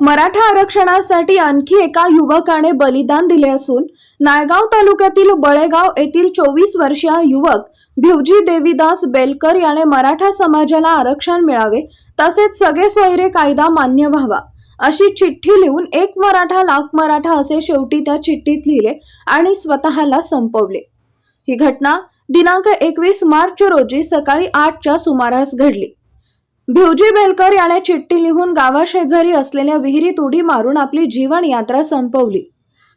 मराठा आरक्षणासाठी आणखी एका युवकाने बलिदान दिले असून नायगाव तालुक्यातील बळेगाव येथील चोवीस वर्षीय युवक भिवजी देवीदास बेलकर याने मराठा समाजाला आरक्षण मिळावे तसेच सगळे सोयरे कायदा मान्य व्हावा अशी चिठ्ठी लिहून एक मराठा लाख मराठा असे शेवटी त्या चिठ्ठीत लिहिले आणि स्वतःला संपवले. ही घटना दिनांक एकवीस मार्च रोजी सकाळी आठच्या सुमारास घडली. भिवजी बेलकर याने चिठ्ठी लिहून गावाशेजारी असलेल्या विहिरीत उडी मारून आपली जीवन यात्रा संपवली.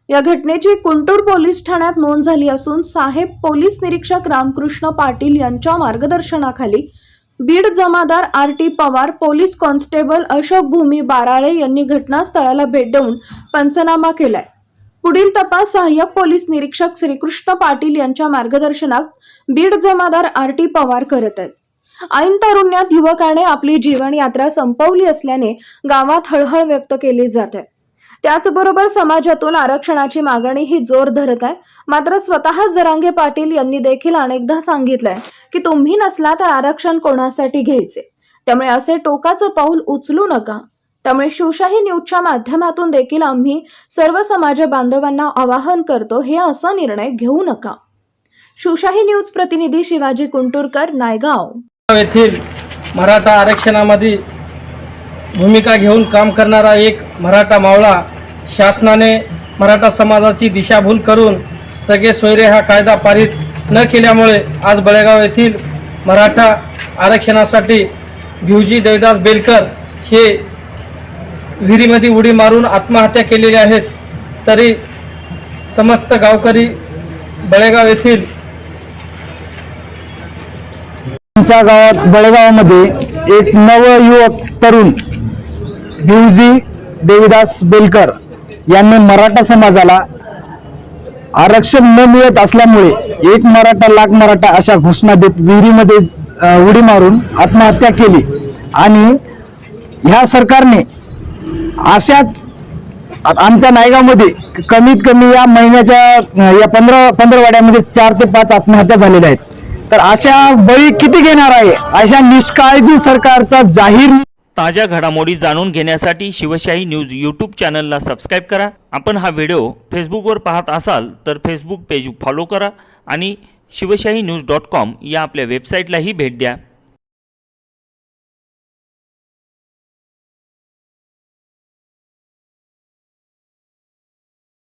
या घटनेची कुंटूर पोलीस ठाण्यात नोंद झाली असून साहेब पोलीस निरीक्षक रामकृष्ण पाटील यांच्या मार्गदर्शनाखाली बीड जमादार R T Pawar police constable Ashok Bhumi Barale यांनी घटनास्थळाला भेट देऊन पंचनामा केलाय. पुढील तपास सहाय्यक पोलीस निरीक्षक श्रीकृष्ण पाटील यांच्या मार्गदर्शनात बीड जमादार आर टी पवार करत आहेत. ऐन तारुण्यात युवकाने आपली जीवनयात्रा संपवली असल्याने गावात हळहळ व्यक्त केली जात आहे. त्याचबरोबर समाजातून आरक्षणाची मागणी ही जोर धरत आहे. मात्र स्वतः जरांगे पाटील यांनी देखील अनेकदा सांगितलंय की तुम्ही नसला तर आरक्षण कोणासाठी घ्यायचे? त्यामुळे असे टोकाचं पाऊल उचलू नका. त्यामुळे शिवशाही न्यूजच्या माध्यमातून देखील आम्ही सर्व समाज बांधवांना आवाहन करतो हे असा निर्णय घेऊ नका. शिवशाही न्यूज प्रतिनिधी शिवाजी कुंटूरकर नायगाव. येथील मराठा आरक्षणामध्ये भूमिका घेऊन काम करणारा एक मराठा मावळा शासनाने मराठा समाजाची दिशाभूल करून सगळे सोयरे हा कायदा पारित न केल्यामुळे आज बळेगाव येथील मराठा आरक्षणासाठी भिवजी देवदास बेलकर हे विहिरीमध्ये उडी मारून आत्महत्या केलेले आहेत. तरी समस्त गावकरी बळेगाव येथील आमच्या गावात बळगावामध्ये एक नव युवक तरुण भिवजी देवीदास बेलकर यांनी मराठा समाजाला आरक्षण न मिळत असल्यामुळे एक मराठा लाख मराठा अशा घोषणा देत विहिरीमध्ये उडी मारून आत्महत्या केली. आणि ह्या सरकारने अशाच आमच्या नायगावमध्ये कमीत कमी या महिन्याच्या या पंधरा पंधरवाड्यामध्ये चार ते पाच आत्महत्या झालेल्या आहेत. तर अशा बळी किती घेणार आहे? अशा निष्काळजी सरकारचा जाहीर ताज्या घडामोडी जाणून घेण्यासाठी शिवशाही न्यूज यूट्यूब चॅनलला सबस्क्राईब करा. आपण हा व्हिडिओ फेसबुकवर पाहत असाल तर फेसबुक पेज फॉलो करा आणि शिवशाही न्यूज डॉट कॉम या आपल्या वेबसाईटलाही भेट द्या.